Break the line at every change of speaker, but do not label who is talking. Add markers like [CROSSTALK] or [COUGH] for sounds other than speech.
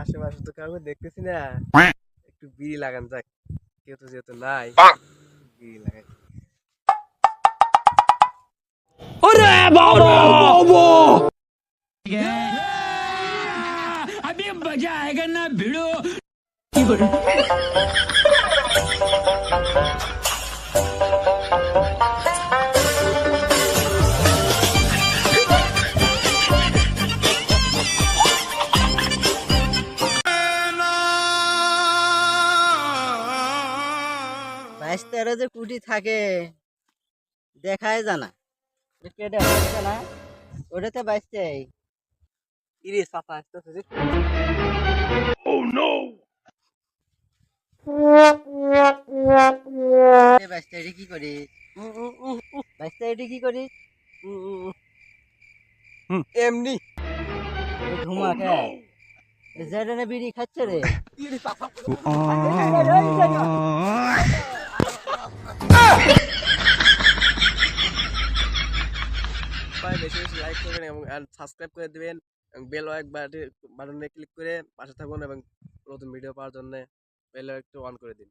আশেপাশে তো কাউকে দেখতেছি না। একটু বিড়ি লাগান যাক কেউ তো যেহেতু নাই বিড়ি লাগাই।
ওরে বাবা! আমি মজা আয়েগা
না ভিড়ো। [LAUGHS] কি করে তেরো যে কুটি থাকে দেখায় জানা কেটে হচ্ছে না ওটাতে বাইশতে
ইরে চাপা আসতেছে যে
বাইশটা এটি কি করি বাইশটা এটি কি করি
এমনি
ধুমা খায় জেডনে বিড়ি খাচ্ছে রে
সবাই বেশি বেশি লাইক করবেন এবং সাবস্ক্রাইব করে দেবেন এবং বেল বাটনে ক্লিক করে পাশে থাকুন এবং নতুন ভিডিও পাওয়ার জন্য বেল একটু অন করে দিন।